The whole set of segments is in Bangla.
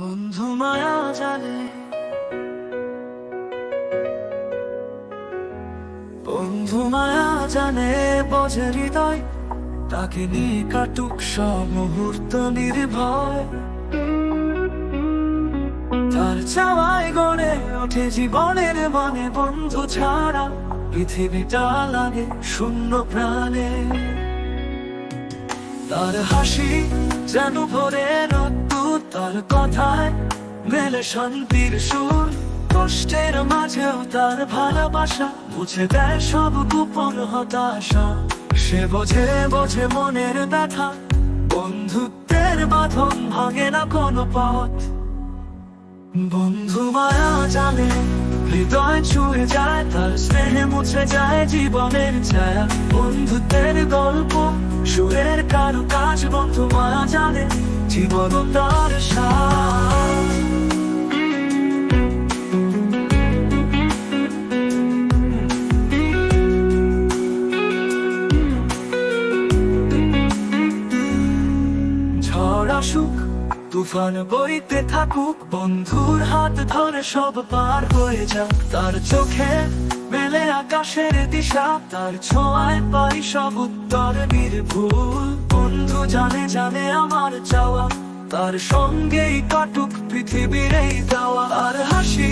বন্ধু মায়া জানে বন্ধু মায়া জানে বোঝে হৃদয়, তাকে নিয়ে কাটুক সব মুহূর্ত নির্ভয়। তার চাওয়ায় গড়ে ওঠে জীবনের মানে বন্ধু ছাড়া, পৃথিবীটা লাগে শূন্য প্রাণে। তার হাসি যেন ভরে রক্ত তার কথায় মেলে শান্তির সুর। কষ্টের মাঝেও তার ভালোবাসা মুছে দেয় সব গোপন হতাশা। সে বোঝে বোঝে মনের ব্যথা। বন্ধুত্বের বাঁধন ভাঙে না কোনো পথ। বন্ধু মায়া জানে হৃদয় ছুঁয়ে যায়, তার স্নেহে মুছে যায় জীবনের ছায়া। বন্ধুত্বের গল্প, সুরের কারু কাজ বন্ধু মায়া জানে জীবন তার ঝড় আসুক, তুফান বইতে থাকুক, বন্ধুর হাত ধরে সব পার হয়ে যাক। তার চোখে মেলে আকাশের দিশা, তার ছোঁয়ায় পাই সব উত্তর নির্ভুল বন্ধু জানে জানে আমার চাওয়া তার সঙ্গেই কাটুক পৃথিবীর এই দেওয়া। আর হাসি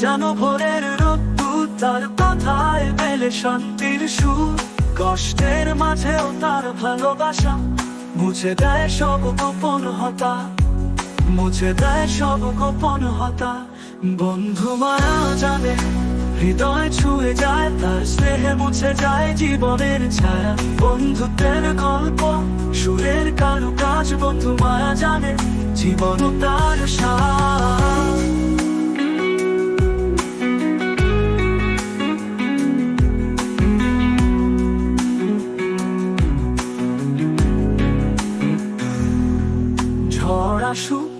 যেন ভোরের রোদ্দুর তার কথায় মেলে শান্তির সুর। কষ্টের মাঝেও তার ভালোবাসা মুছে দেয় সব গোপন হতা। মুছে দেয় সব গোপন হতা। বন্ধু মায়া জানে হৃদয় ছুঁয়ে যায়, তার স্নেহে মুছে যায় জীবনের ছায়া। বন্ধুত্বের গল্প, সুরের কারু কাজ বন্ধু মায়া জানে জীবন তার সাথ ঝড় আসুক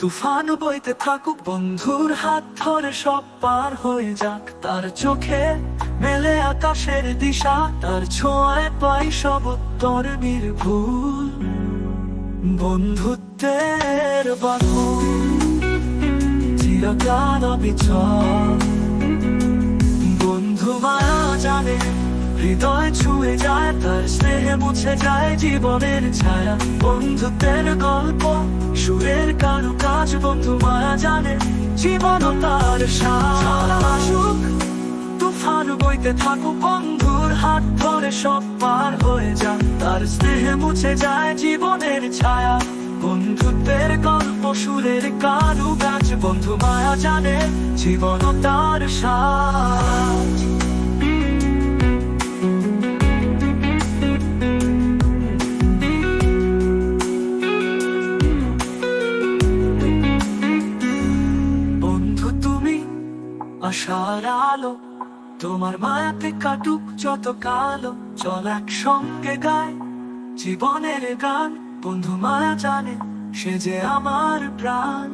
তুফান বইতে থাকুক, বন্ধুর হাত ধরে সব পার হয়ে যাক। তার চোখে মেলে আকাশের দিশা, তার ছোঁয়ায় পাই সব উত্তর নির্ভুল বন্ধুত্বের বাঁধন চিরকাল অবিচল। বন্ধু মারা জানে হৃদয় ছুঁয়ে যায়, তার স্নেহে মুছে যায় জীবনের ছায়া। বন্ধুত্বের গল্প, সুরের কারু কাজ, বন্ধু মায়া জানে জীবন তার সাসুক তুফান বইতে থাকুক, বন্ধুর হাত ধরে সব পার হয়ে যান তার স্নেহে মুছে যায় জীবনের ছায়া। বন্ধুত্বের গল্প, সুরের কারু গাছ বন্ধু মায়া জানে জীবন তার সাজ আশার আলো, তোমার মায়াতে কাটুক যত কালো। চল একসঙ্গে গায় জীবনের গান, বন্ধু মায়া জানে সে যে আমার প্রাণ।